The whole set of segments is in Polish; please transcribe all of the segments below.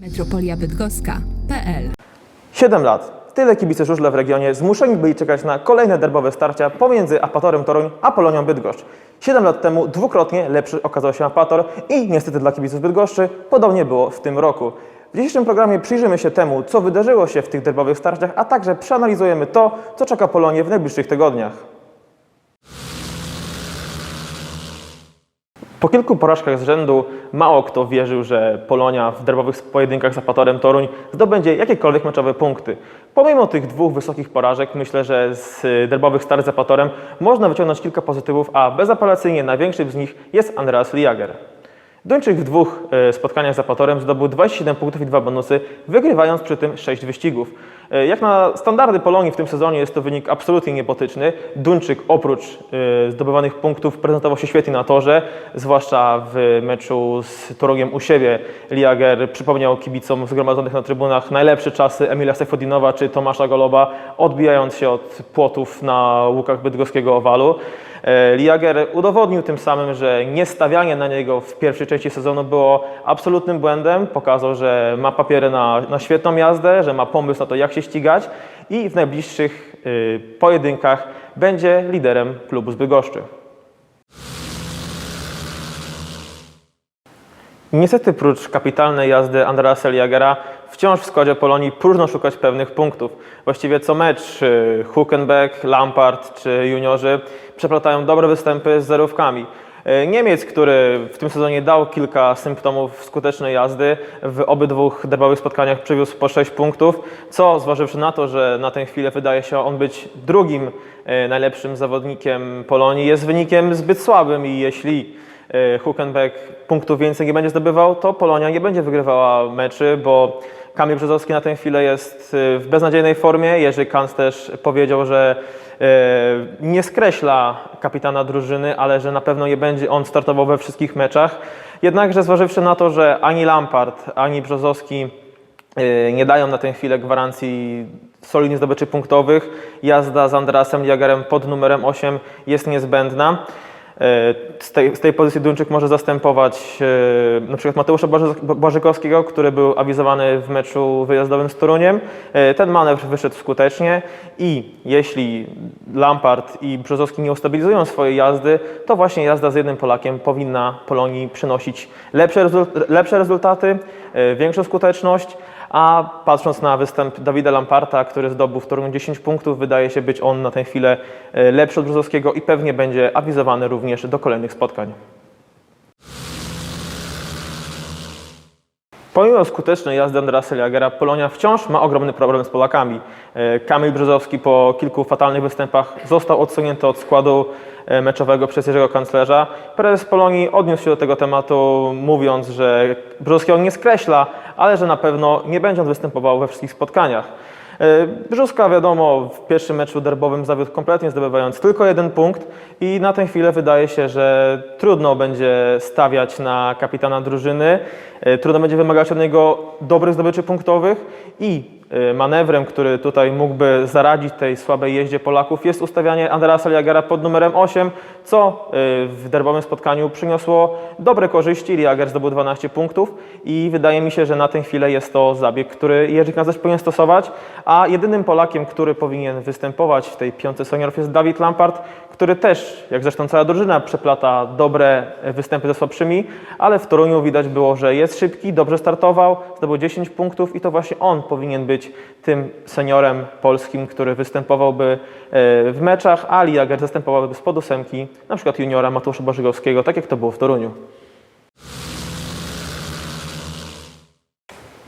Metropolia Bydgoska.pl 7 lat. Tyle kibice żużla w regionie zmuszeni byli czekać na kolejne derbowe starcia pomiędzy Apatorem Toruń a Polonią Bydgoszcz. 7 lat temu dwukrotnie lepszy okazał się Apator i niestety dla kibiców Bydgoszczy podobnie było w tym roku. W dzisiejszym programie przyjrzymy się temu, co wydarzyło się w tych derbowych starciach, a także przeanalizujemy to, co czeka Polonię w najbliższych tygodniach. Po kilku porażkach z rzędu mało kto wierzył, że Polonia w derbowych pojedynkach z Apatorem Toruń zdobędzie jakiekolwiek meczowe punkty. Pomimo tych dwóch wysokich porażek, myślę, że z derbowych start z Apatorem można wyciągnąć kilka pozytywów, a bezapelacyjnie największym z nich jest Andreas Liager. Duńczyk w dwóch e, spotkaniach z Apatorem zdobył 27 punktów i dwa bonusy, wygrywając przy tym 6 wyścigów. E, Jak na standardy Polonii w tym sezonie jest to wynik absolutnie niepotyczny. Duńczyk oprócz e, zdobywanych punktów prezentował się świetnie na torze, zwłaszcza w meczu z Torogiem u siebie. Liager przypomniał kibicom zgromadzonych na trybunach najlepsze czasy Emila Sefodinowa czy Tomasza Goloba, odbijając się od płotów na łukach bydgoskiego owalu. E, Liager udowodnił tym samym, że niestawianie na niego w pierwszej części sezonu było absolutnym błędem. Pokazał, że ma papiery na, na świetną jazdę, że ma pomysł na to, jak się ścigać i w najbliższych y, pojedynkach będzie liderem klubu z Bydgoszczy. Niestety prócz kapitalnej jazdy Andreasa Liagera wciąż w składzie Polonii próżno szukać pewnych punktów. Właściwie co mecz y, Huckenbeck, Lampard czy juniorzy przeplatają dobre występy z zerówkami. Y, Niemiec, który w tym sezonie dał kilka symptomów skutecznej jazdy, w obydwu derbowych spotkaniach przywiózł po 6 punktów, co zważywszy na to, że na tę chwilę wydaje się on być drugim y, najlepszym zawodnikiem Polonii, jest wynikiem zbyt słabym i jeśli y, Huckenbeck punktów więcej nie będzie zdobywał, to Polonia nie będzie wygrywała meczy, bo Kamil Brzozowski na tę chwilę jest w beznadziejnej formie. Jerzy Kans też powiedział, że nie skreśla kapitana drużyny, ale że na pewno nie będzie on startował we wszystkich meczach. Jednakże zważywszy na to, że ani Lampard, ani Brzozowski y, nie dają na tę chwilę gwarancji solidnie zdobyczy punktowych, jazda z Andreasem Jagerem pod numerem 8 jest niezbędna. E, Z tej, z tej pozycji Duńczyk może zastępować e, na przykład Mateusza Błaży- Błażykowskiego, który był awizowany w meczu wyjazdowym z Toruniem. E, Ten manewr wyszedł skutecznie i jeśli Lampard i Brzozowski nie ustabilizują swojej jazdy, to właśnie jazda z jednym Polakiem powinna Polonii przynosić lepsze, lepsze rezultaty, większą skuteczność. A patrząc na występ Dawida Lamparta, który zdobył w Toruniu 10 punktów, wydaje się być on na tę chwilę e, lepszy od Brzozowskiego i pewnie będzie awizowany również do kolejnych spotkań. Pomimo skutecznej jazdy Andrasa Jagera, Polonia wciąż ma ogromny problem z Polakami. E, Kamil Brzozowski po kilku fatalnych występach został odsunięty od składu e, meczowego przez Jerzego Kanclerza. Prezes Polonii odniósł się do tego tematu, mówiąc, że Brzozowskiego nie skreśla, ale że na pewno nie będzie on występował we wszystkich spotkaniach. E, Brzuska, wiadomo, w pierwszym meczu derbowym zawiódł kompletnie, zdobywając tylko jeden punkt i na tę chwilę wydaje się, że trudno będzie stawiać na kapitana drużyny, e, trudno będzie wymagać od niego dobrych zdobyczy punktowych i manewrem, który tutaj mógłby zaradzić tej słabej jeździe Polaków jest ustawianie Andreasa Liagera pod numerem 8, co e, w derbowym spotkaniu przyniosło dobre korzyści. Liager zdobył 12 punktów i wydaje mi się, że na tę chwilę jest to zabieg, który Jerzy Kazesz powinien stosować, a jedynym Polakiem, który powinien występować w tej piątce seniorów jest Dawid Lampard, który też, jak zresztą cała drużyna, przeplata dobre występy ze słabszymi, ale w Toruniu widać było, że jest szybki, dobrze startował, zdobył 10 punktów i to właśnie on powinien być tym seniorem polskim, który występowałby e, w meczach, a Liager zastępowałby spod ósemki, na przykład juniora Mateusza Bożygowskiego, tak jak to było w Toruniu.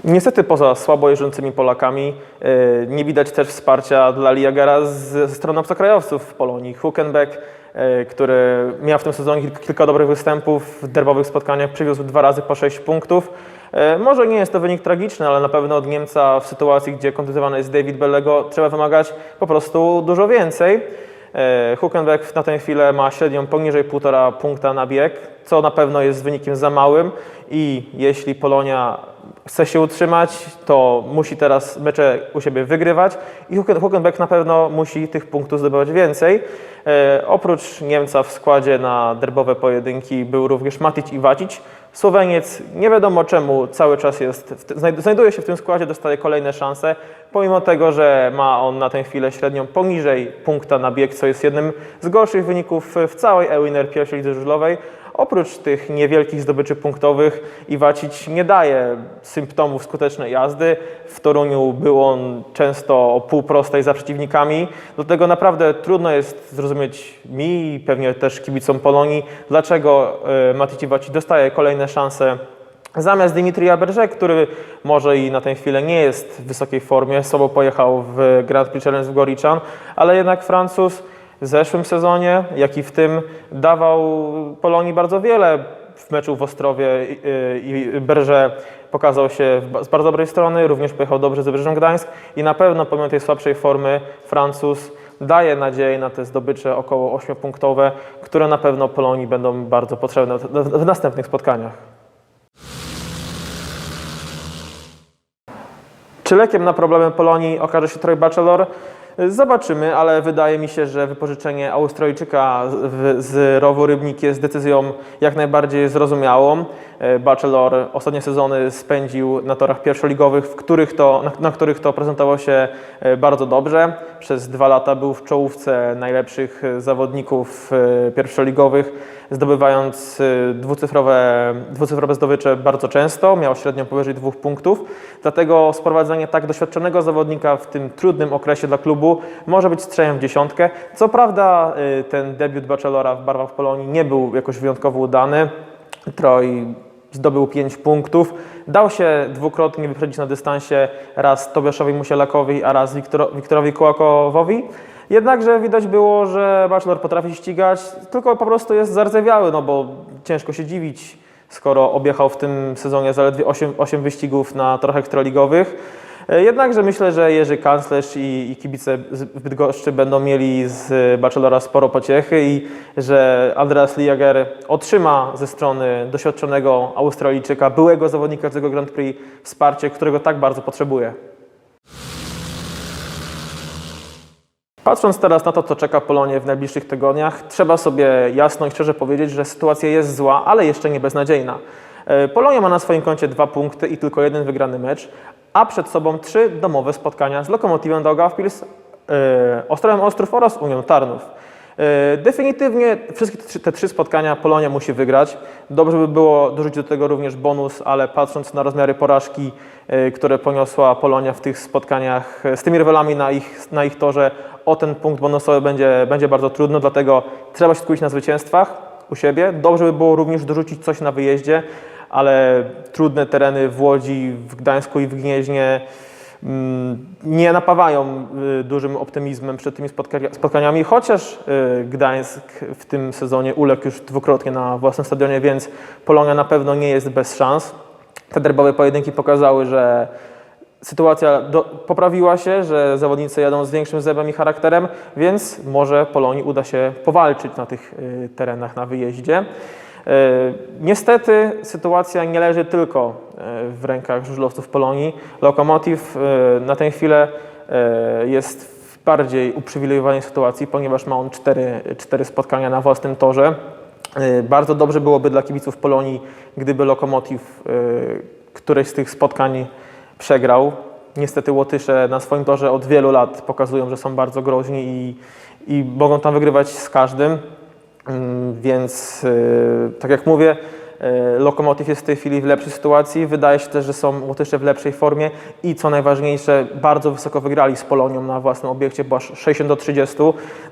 Niestety poza słabo jeżdżącymi Polakami e, nie widać też wsparcia dla Liagera z- ze strony obcokrajowców w Polonii. Huckenbeck, e, który miał w tym sezonie kilk- kilka dobrych występów w derbowych spotkaniach, przywiózł dwa razy po 6 punktów. E, Może nie jest to wynik tragiczny, ale na pewno od Niemca w sytuacji, gdzie kontuzjowany jest David Bellego, trzeba wymagać po prostu dużo więcej. E, Huckenbeck na tę chwilę ma średnią poniżej 1,5 punkta na bieg, co na pewno jest wynikiem za małym i jeśli Polonia chce się utrzymać, to musi teraz mecze u siebie wygrywać i Hucken- Huckenbeck na pewno musi tych punktów zdobywać więcej. E, oprócz Niemca w składzie na derbowe pojedynki był również Matic i Wacic, Słoweniec nie wiadomo czemu cały czas jest, znajduje się w tym składzie, dostaje kolejne szanse, pomimo tego, że ma on na tę chwilę średnią poniżej punkta na bieg, co jest jednym z gorszych wyników w całej e-winner pierwszej lidze żużlowej. Oprócz tych niewielkich zdobyczy punktowych Iwacic nie daje symptomów skutecznej jazdy. W Toruniu był on często o pół prostej za przeciwnikami. Do tego naprawdę trudno jest zrozumieć mi i pewnie też kibicom Polonii, dlaczego e, Matic Iwacic dostaje kolejne szanse Zamiast Dimitrija Berger, który może i na tę chwilę nie jest w wysokiej formie, sobą pojechał w Grand Prix Challenge w Goriczan, ale jednak Francuz w zeszłym sezonie, jak i w tym, dawał Polonii bardzo wiele w meczu w Ostrowie i, Berger pokazał się z bardzo dobrej strony, również pojechał dobrze z Brzeżem Gdańsk i na pewno pomimo tej słabszej formy Francuz daje nadzieję na te zdobycze około 8-punktowe, które na pewno Polonii będą bardzo potrzebne w następnych spotkaniach. Czy lekiem na problemy Polonii okaże się Troy Bachelor? Zobaczymy, ale wydaje mi się, że wypożyczenie Australijczyka z rowu Rybnik jest decyzją jak najbardziej zrozumiałą. E, Bachelor ostatnie sezony spędził na torach pierwszoligowych, w których to, na, których to prezentował się e, bardzo dobrze. Przez dwa lata był w czołówce najlepszych zawodników e, pierwszoligowych, zdobywając e, dwucyfrowe, dwucyfrowe zdobycze bardzo często. Miał średnią powyżej dwóch punktów. Dlatego sprowadzenie tak doświadczonego zawodnika w tym trudnym okresie dla klubu może być strzałem w dziesiątkę. Co prawda y, ten debiut Bachelora w barwach Polonii nie był jakoś wyjątkowo udany. Troj zdobył 5 punktów. Dał się dwukrotnie wyprzedzić na dystansie raz Tobiaszowi Musielakowi, a raz Wiktoro- Wiktorowi Kołakowowi. Jednakże widać było, że Bachelor potrafi ścigać, tylko po prostu jest zardzewiały, no bo ciężko się dziwić, skoro objechał w tym sezonie zaledwie 8, 8 wyścigów na torach ekstraligowych. E, Jednakże myślę, że Jerzy Kanclerz i, i kibice z Bydgoszczy będą mieli z Bachelora sporo pociechy i że Andreas Liager otrzyma ze strony doświadczonego Australijczyka, byłego zawodnika tego Grand Prix wsparcie, którego tak bardzo potrzebuje. Patrząc teraz na to, co czeka Polonię w najbliższych tygodniach, trzeba sobie jasno i szczerze powiedzieć, że sytuacja jest zła, ale jeszcze nie beznadziejna. E, Polonia ma na swoim koncie dwa punkty i tylko jeden wygrany mecz, a przed sobą trzy domowe spotkania z Lokomotywem Daugavpils, e, Ostrowem Ostrów oraz Unią Tarnów. E, Definitywnie wszystkie te trzy, spotkania Polonia musi wygrać. Dobrze by było dorzucić do tego również bonus, ale patrząc na rozmiary porażki, które poniosła Polonia w tych spotkaniach z tymi rywalami na ich, na ich torze, o ten punkt bonusowy będzie, będzie bardzo trudno, dlatego trzeba się skupić na zwycięstwach u siebie. Dobrze by było również dorzucić coś na wyjeździe, ale trudne tereny w Łodzi, w Gdańsku i w Gnieźnie mm, nie napawają y, dużym optymizmem przed tymi spotka- spotkaniami, chociaż y, Gdańsk w tym sezonie uległ już dwukrotnie na własnym stadionie, więc Polonia na pewno nie jest bez szans. Te derbowe pojedynki pokazały, że sytuacja do, poprawiła się, że zawodnicy jadą z większym zebem i charakterem, więc może Polonii uda się powalczyć na tych y, terenach na wyjeździe. Y, Niestety sytuacja nie leży tylko y, w rękach żużlowców Polonii. Lokomotiv y, na tę chwilę y, jest w bardziej uprzywilejowanej sytuacji, ponieważ ma on cztery, cztery spotkania na własnym torze. Y, Bardzo dobrze byłoby dla kibiców Polonii, gdyby Lokomotiv y, któreś z tych spotkań przegrał. Niestety Łotysze na swoim torze od wielu lat pokazują, że są bardzo groźni i, i mogą tam wygrywać z każdym. Mm, Więc y, tak jak mówię, y, Lokomotiv jest w tej chwili w lepszej sytuacji. Wydaje się też, że są Łotysze w lepszej formie i co najważniejsze, bardzo wysoko wygrali z Polonią na własnym obiekcie, bo aż 60 do 30.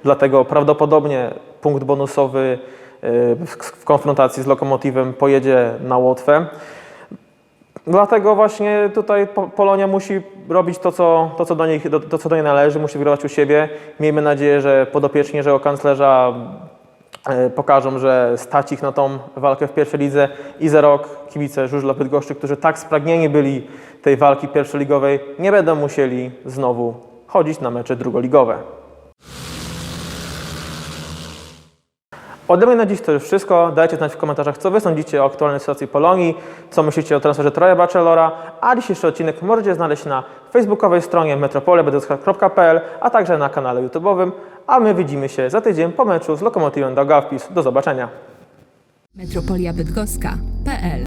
Dlatego prawdopodobnie punkt bonusowy y, w, konfrontacji z Lokomotivem pojedzie na Łotwę. Dlatego właśnie tutaj Po- Polonia musi robić to, co, to, co, do niej, to, co do niej należy, musi wygrywać u siebie. Miejmy nadzieję, że podopieczni Jerzego Kanclerza e, pokażą, że stać ich na tą walkę w pierwszej lidze i za rok kibice Żużla Bydgoszczy, którzy tak spragnieni byli tej walki pierwszoligowej, nie będą musieli znowu chodzić na mecze drugoligowe. Ode mnie na dziś to już wszystko. Dajcie znać w komentarzach, co Wy sądzicie o aktualnej sytuacji Polonii, co myślicie o transferze Troja Bachelora, a dzisiejszy odcinek możecie znaleźć na facebookowej stronie metropolebydgoska.pl, a także na kanale YouTube'owym, a my widzimy się za tydzień po meczu z Lokomotywem Daugavpils. Do zobaczenia. Metropolia Bydgoska.pl